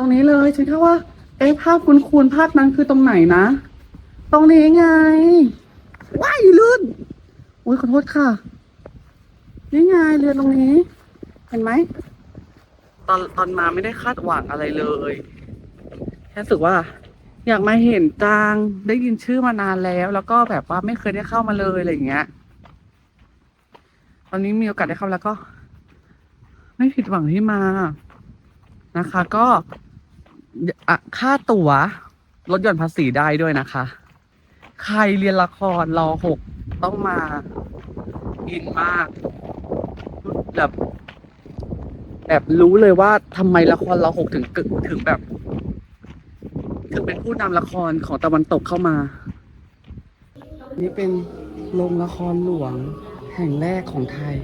รงนี้เลยฉันแค่ว่า เอ๊ะภาพคุณคูณภาพนั้นคือตรงไหนนะ ตรงนี้ไง ว้ายลื่นอุ้ยขอโทษค่ะ นี่ไงเรือตรงนี้ เห็นไหม ตอนตอนมาไม่ได้คาดหวังอะไรเลยแค่รู้สึกว่า อยากมาเห็นจังได้ยินชื่อมานานแล้ว แล้วก็แบบว่าไม่เคยได้เข้ามาเลยอะไรอย่างเงี้ย ตอนนี้มีโอกาสได้เข้าแล้วก็ ไม่ผิดหวังที่มานะคะ ก็ อะค่าตั๋วลดหย่อนภาษีได้ด้วยนะคะ ใครเรียนละครรอหกต้องมาอินมากแบบแบบรู้เลยว่าทำไมละครรอหกถึงกึกถึงแบบ ถึงเป็นผู้นำละครของตะวันตกเข้ามา นี่เป็นโรงละครหลวงแห่งแรกของไทย